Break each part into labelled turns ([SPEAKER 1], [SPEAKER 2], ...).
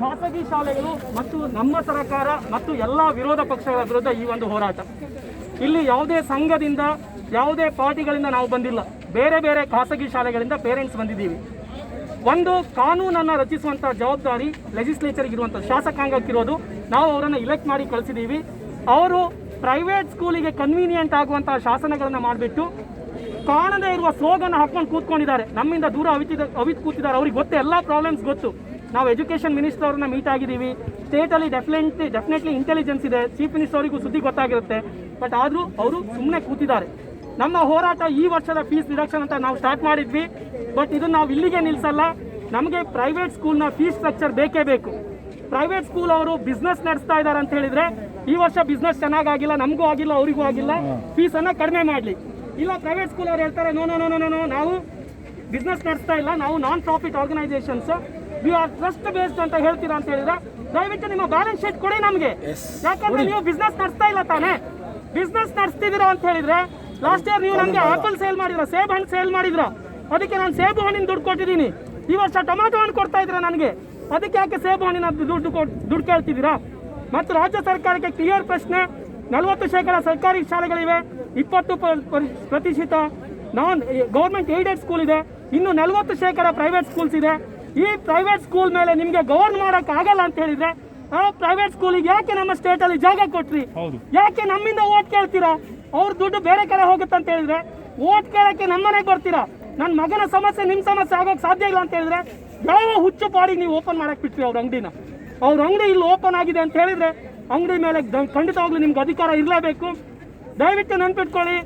[SPEAKER 1] ಖಾಸಗಿ ಶಾಲೆಗಳು ಮತ್ತು ನಮ್ಮ ಸರ್ಕಾರ ಮತ್ತು ಎಲ್ಲ ವಿರೋಧ ಪಕ್ಷಗಳ ವಿರುದ್ಧ ಈ ಒಂದು ಹೋರಾಟ. ಇಲ್ಲಿ ಯಾವುದೇ ಸಂಘದಿಂದ ಯಾವುದೇ ಪಾರ್ಟಿಗಳಿಂದ ನಾವು ಬಂದಿಲ್ಲ. ಬೇರೆ ಬೇರೆ ಖಾಸಗಿ ಶಾಲೆಗಳಿಂದ ಪೇರೆಂಟ್ಸ್ ಬಂದಿದ್ದೀವಿ. ಒಂದು ಕಾನೂನನ್ನು ರಚಿಸುವಂಥ ಜವಾಬ್ದಾರಿ ಲೆಜಿಸ್ಲೇಚರ್ಗೆ ಇರುವಂಥ ಶಾಸಕಾಂಗಕ್ಕಿರೋದು. ನಾವು ಅವರನ್ನು ಇಲೆಕ್ಟ್ ಮಾಡಿ ಕಳಿಸಿದ್ದೀವಿ. ಅವರು ಪ್ರೈವೇಟ್ ಸ್ಕೂಲಿಗೆ ಕನ್ವೀನಿಯೆಂಟ್ ಆಗುವಂಥ ಶಾಸನಗಳನ್ನು ಮಾಡಿಬಿಟ್ಟು ಕಾಣದೇ ಇರುವ ಸ್ಲೋಗನ್ ಹಾಕೊಂಡು ಕೂತ್ಕೊಂಡಿದ್ದಾರೆ. ನಮ್ಮಿಂದ ದೂರ ಅವಿತಿದ ಅವಿತು ಕೂತಿದ್ದಾರೆ. ಅವ್ರಿಗೆ ಗೊತ್ತು ಎಲ್ಲ ಪ್ರಾಬ್ಲಮ್ಸ್ ಗೊತ್ತು. ನಾವು ಎಜುಕೇಷನ್ ಮಿನಿಸ್ಟರ್ ಅವ್ರನ್ನ ಮೀಟ್ ಆಗಿದ್ದೀವಿ. ಸ್ಟೇಟಲ್ಲಿ ಡೆಫಿನೆಟ್ಲಿ ಡೆಫಿನೆಟ್ಲಿ ಇಂಟೆಲಿಜೆನ್ಸ್ ಇದೆ. ಚೀಫ್ ಮಿನಿಸ್ಟರ್ ಅವರಿಗೂ ಸುದ್ದಿ ಗೊತ್ತಾಗಿರುತ್ತೆ. ಬಟ್ ಆದರೂ ಅವರು ಸುಮ್ಮನೆ ಕೂತಿದ್ದಾರೆ. ನಮ್ಮ ಹೋರಾಟ ಈ ವರ್ಷದ ಫೀಸ್ ರಿಡಕ್ಷನ್ ಅಂತ ನಾವು ಸ್ಟಾರ್ಟ್ ಮಾಡಿದ್ವಿ. ಬಟ್ ಇದು ನಾವು ಇಲ್ಲಿಗೆ ನಿಲ್ಲಿಸಲ್ಲ ನಮಗೆ ಪ್ರೈವೇಟ್ ಸ್ಕೂಲ್ನ ಫೀಸ್ ಸ್ಟ್ರಕ್ಚರ್ ಬೇಕೇ ಬೇಕು. ಪ್ರೈವೇಟ್ ಸ್ಕೂಲ್ ಅವರು ಬಿಸ್ನೆಸ್ ನಡೆಸ್ತಾ ಇದ್ದಾರೆ ಅಂತ ಹೇಳಿದ್ರೆ ಈ ವರ್ಷ ಬಿಸ್ನೆಸ್ ಆಗಿಲ್ಲ ನಮಗೂ ಆಗಿಲ್ಲ ಅವರಿಗೂ ಆಗಿಲ್ಲ. ಫೀಸನ್ನು ಕಡಿಮೆ ಮಾಡಲಿ. ಇಲ್ಲ ಪ್ರೈವೇಟ್ ಸ್ಕೂಲ್ ಅವ್ರು ಹೇಳ್ತಾರೆ no no no no no ನಾವು ಬಿಸ್ನೆಸ್ ನಡೆಸ್ತಾ ಇಲ್ಲ. ನಾವು non profit organisations we are trust based ಅಂತ ಹೇಳ್ತೀರಾ ಅಂತ ಹೇಳಿದ್ರೆ ದಯವಿಟ್ಟು ನಿಮ್ಮ ಬ್ಯಾಲೆನ್ಸ್ ಶೀಟ್ ಕೊಡಿ ನಮಗೆ. ಯಾಕಂದ್ರೆ ನೀವು ಬಿಸ್ನೆಸ್ ನಡೆಸ್ತಾ ಇಲ್ಲ ತಾನೇ. ಬಿಸ್ನೆಸ್ ನಡೆಸ್ತಿದ್ದೀರಾ ಅಂತ ಹೇಳಿದ್ರೆ ಲಾಸ್ಟ್ ಇಯರ್ ನೀವು ನಮಗೆ ಆಪಲ್ ಸೇಲ್ ಮಾಡಿದ್ರ ಸೇಬ್ ಹಣ್ಣು ಸೇಲ್ ಮಾಡಿದ್ರ. ಅದಕ್ಕೆ ನಾನು ಸೇಬು ಹಣ್ಣಿನ ದುಡ್ಡು ಕೊಟ್ಟಿದ್ದೀನಿ. ಈ ವರ್ಷ ಟೊಮ್ಯಾಟೊ ಹಣ್ಣು ಕೊಡ್ತಾ ಇದ್ರೆ ನನಗೆ? ಅದಕ್ಕೆ ಯಾಕೆ ಸೇಬು ಹಣ್ಣಿನ ದುಡ್ಡು ದುಡ್ಡು ಕೇಳ್ತಿದ್ದೀರಾ? ಮತ್ತು ರಾಜ್ಯ ಸರ್ಕಾರಕ್ಕೆ ಕ್ಲಿಯರ್ ಪ್ರಶ್ನೆ ನಲವತ್ತು ಶೇಕಡ ಸರ್ಕಾರಿ ಶಾಲೆಗಳಿವೆ ಇಪ್ಪತ್ತು ಪ್ರತಿಶತ ನಾನ್ ಗೌರ್ಮೆಂಟ್ ಏಡೆಡ್ ಸ್ಕೂಲ್ ಇದೆ ಇನ್ನು ನಲವತ್ತು ಶೇಕಡ ಪ್ರೈವೇಟ್ ಸ್ಕೂಲ್ಸ್ ಇದೆ. ಈ ಪ್ರೈವೇಟ್ ಸ್ಕೂಲ್ ಮೇಲೆ ನಿಮಗೆ ಗೌರ್ನ್ ಮಾಡಕ್ ಆಗಲ್ಲ ಅಂತ ಹೇಳಿದ್ರೆ ಆ ಪ್ರೈವೇಟ್ ಸ್ಕೂಲಿಗೆ ಯಾಕೆ ನಮ್ಮ ಸ್ಟೇಟ್ ಅಲ್ಲಿ ಜಾಗ ಕೊಟ್ರಿ? ಯಾಕೆ ನಮ್ಮಿಂದ ಓಟ್ ಕೇಳ್ತೀರಾ? ಅವ್ರ ದುಡ್ಡು ಬೇರೆ ಕಡೆ ಹೋಗುತ್ತೆ ಅಂತ ಹೇಳಿದ್ರೆ ಓಟ್ ಕೇಳಕ್ಕೆ ನಮ್ಮನೆಗೆ ಬರ್ತೀರಾ? ನನ್ನ ಮಗನ ಸಮಸ್ಯೆ ನಿಮ್ಮ ಸಮಸ್ಯೆ ಆಗೋಕೆ ಸಾಧ್ಯ ಇಲ್ಲ ಅಂತ ಹೇಳಿದ್ರೆ ಯಾವ ಹುಚ್ಚು ಪಾಡಿಗೆ ನೀವು ಓಪನ್ ಮಾಡಕ್ ಬಿಟ್ರಿ ಅವ್ರ ಅಂಗಡಿನ? ಅವ್ರ ಅಂಗಡಿ ಇಲ್ಲಿ ಓಪನ್ ಆಗಿದೆ ಅಂತ ಹೇಳಿದ್ರೆ ಅಂಗಡಿ ಮೇಲೆ ಖಂಡಿತವಾಗ್ಲೂ ನಿಮ್ಗೆ ಅಧಿಕಾರ ಇರಲೇಬೇಕು. ದಯವಿಟ್ಟು ನೆನ್ಪಿಟ್ಕೊಳ್ಳಿ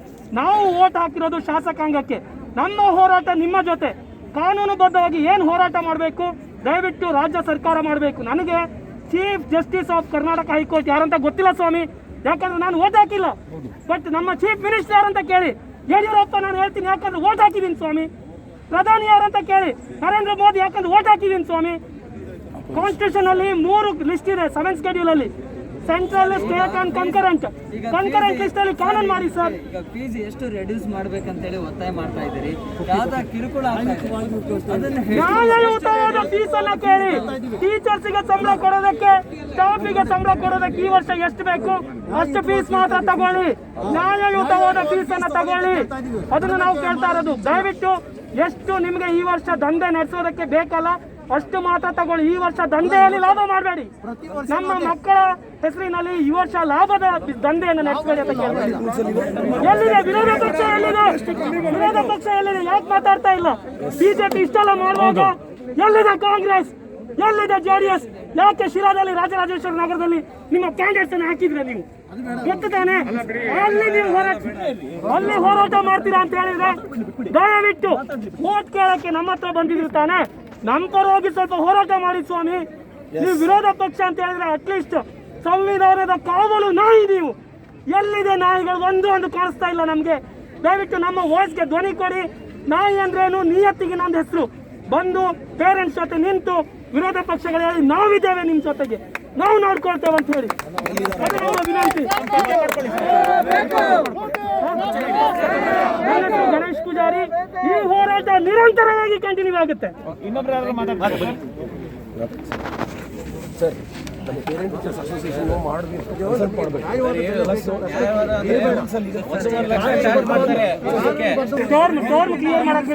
[SPEAKER 1] ನಾವು ಓಟ್ ಹಾಕಿರೋದು ಶಾಸಕಾಂಗಕ್ಕೆ. ನಮ್ಮ ಹೋರಾಟ ನಿಮ್ಮ ಜೊತೆ. ಕಾನೂನುಬದ್ಧವಾಗಿ ಏನು ಹೋರಾಟ ಮಾಡಬೇಕು? ದಯವಿಟ್ಟು ರಾಜ್ಯ ಸರ್ಕಾರ ಮಾಡಬೇಕು. ನನಗೆ chief justice of Karnataka high court ಯಾರಂತ ಗೊತ್ತಿಲ್ಲ ಸ್ವಾಮಿ. ಯಾಕಂದ್ರೆ ನಾನು ಓಟ್ ಹಾಕಿಲ್ಲ. ಬಟ್ ನಮ್ಮ ಚೀಫ್ ಮಿನಿಸ್ಟರ್ ಯಾರಂತ ಕೇಳಿ. ಯಡಿಯೂರಪ್ಪ ನಾನು ಹೇಳ್ತೀನಿ, ಯಾಕಂದ್ರೆ ಓಟ್ ಹಾಕಿದ್ದೀನಿ ಸ್ವಾಮಿ. ಪ್ರಧಾನಿ ಯಾರಂತ ಕೇಳಿ. ನರೇಂದ್ರ ಮೋದಿ ಯಾಕಂದ್ರೆ ಓಟ್ ಹಾಕಿದ್ದೀನಿ ಸ್ವಾಮಿ. ಕಾನ್ಸ್ಟಿಟ್ಯೂಷನ್ ಅಲ್ಲಿ ಮೂರು ಲಿಸ್ಟ್ ಇದೆ ಸೆವೆನ್ ಸ್ಕೆಡ್ಯೂಲ್ ಅಲ್ಲಿ. Central state and concurrent concurrent list ಅಲ್ಲಿ ಕಾನೂನು ಮಾಡಿ ಸರ್
[SPEAKER 2] ಈಗ ಫೀಸ್ ಎಷ್ಟು ರೆಡ್ಯೂಸ್ ಮಾಡ್ಬೇಕಂತೇಳಿ ಒತ್ತಾಯ ಮಾಡ್ತಾ ಇದ್ದೀರಿ. ಯಾವ್ದ ಕಿರುಕುಳ ಹೇಳಿ.
[SPEAKER 1] ನ್ಯಾಯಯುತವಾದ ಫೀಸ್ ಅನ್ನ ಕೇಳಿ. ಟೀಚರ್ಸ್ಗೆ ಸಂಬಳ ಕೊಡೋದಕ್ಕೆ ಸ್ಟಾಫಿಗೆ ಸಂಬಳ ಕೊಡೋದಕ್ಕೆ ಈ ವರ್ಷ ಎಷ್ಟು ಬೇಕು? ಅಷ್ಟು ಫೀಸ್ ಮಾತ್ರ ತಗೊಳ್ಳಿ. ನ್ಯಾಯಯುತವಾದ ಫೀಸ್ ಅನ್ನ ತಗೊಳ್ಳಿ. ಅದನ್ನು ನಾವು ಕೇಳ್ತಾ ಇರೋದು. ದಯವಿಟ್ಟು ಎಷ್ಟು ನಿಮಗೆ ಈ ವರ್ಷ ದಂಧೆ ನಡೆಸೋದಕ್ಕೆ ಬೇಕಲ್ಲ ಅಷ್ಟು ಮಾತ್ರ ತಗೊಳ್ಳಿ. ಈ ವರ್ಷ ದಂಧೆಯಲ್ಲಿ ಲಾಭ ಮಾಡಬೇಡಿ. ನಮ್ಮ ಮಕ್ಕಳ ಹೆಸರಿನಲ್ಲಿ ಈ ವರ್ಷ ಲಾಭದ ದಂಧೆಯನ್ನು ನಡೆಸಬೇಡಿ ಅಂತ ಕೇಳ್ತಾ ಎಲ್ಲಿದೆ? ವಿರೋಧ ಪಕ್ಷ ಎಲ್ಲಿದೆ? ವಿರೋಧ ಪಕ್ಷ ಎಲ್ಲಿದೆ? ಯಾಕೆ ಮಾತಾಡ್ತಾ ಇಲ್ಲ? ಬಿಜೆಪಿ ಇಷ್ಟೆಲ್ಲ ಮಾಡುವಾಗ ಎಲ್ಲಿದೆ ಕಾಂಗ್ರೆಸ್? ಎಲ್ಲಿದೆ ಜೆಡಿಎಸ್ ಯಾಕೆ ಶಿರಾದಲ್ಲಿ ರಾಜರಾಜೇಶ್ವರ ನಗರದಲ್ಲಿ ನಿಮ್ಮ ಕ್ಯಾಂಡಿಡೇಟ್ಸ್ ಅನ್ನು ಹಾಕಿದ್ರೆ ನೀವು? ಗೊತ್ತು ತಾನೆ? ಅಲ್ಲಿ ನೀವು ಹೋರಾಟ ಅಲ್ಲಿ ಹೋರಾಟ ಮಾಡ್ತೀರಾ ಅಂತ ಹೇಳಿದ್ರೆ ದಯವಿಟ್ಟು ಓಟ್ ಕೇಳಕ್ಕೆ ನಮ್ಮ ಹತ್ರ ಬಂದಿದ್ರು ತಾನೆ? ನಮ್ಮ ಪರವಾಗಿ ಸ್ವಲ್ಪ ಹೋರಾಟ ಮಾಡಿ ಸ್ವಾಮಿ. ನೀವು ವಿರೋಧ ಪಕ್ಷ ಅಂತ ಹೇಳಿದ್ರೆ ಅಟ್ಲೀಸ್ಟ್ ಸಂವಿಧಾನದ ಕಾವಲು ನಾಯಿ ನೀವು. ಎಲ್ಲಿದೆ ನಾಯಿಗಳು? ಒಂದು ಒಂದು ಕಾಣಿಸ್ತಾ ಇಲ್ಲ ನಮಗೆ. ದಯವಿಟ್ಟು ನಮ್ಮ ವಾಯ್ಸ್ಗೆ ಧ್ವನಿ ಕೊಡಿ. ನಾಯಿ ಅಂದ್ರೇನು? ನಿಯತ್ತಿಗೆ ನಂದು ಹೆಸರು. ಬಂದು ಪೇರೆಂಟ್ಸ್ ಜೊತೆ ನಿಂತು ವಿರೋಧ ಪಕ್ಷಗಳು ಹೇಳಿ ನಾವಿದ್ದೇವೆ ನಿಮ್ಮ ಜೊತೆಗೆ. ನಾವು ನೋಡ್ಕೊಳ್ತೇವೆ ಅಂತ ಹೇಳಿ. ವಿನಂತಿ. ನನ್ನ ಗಣೇಶ್ ಪೂಜಾರಿ ಈ ಹೋರಾಟ ನಿರಂತರವಾಗಿ ಕಂಟಿನ್ಯೂ ಆಗುತ್ತೆ ಟರ್ಮ್ ಟರ್ಮ್ ಕ್ಲಿಯರ್ ಮಾಡಕ್ಕೆ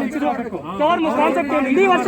[SPEAKER 1] ಟರ್ಮ್ ಕಾನ್ಸೆಪ್ಟ್ ಇಡೀ ವರ್ಷ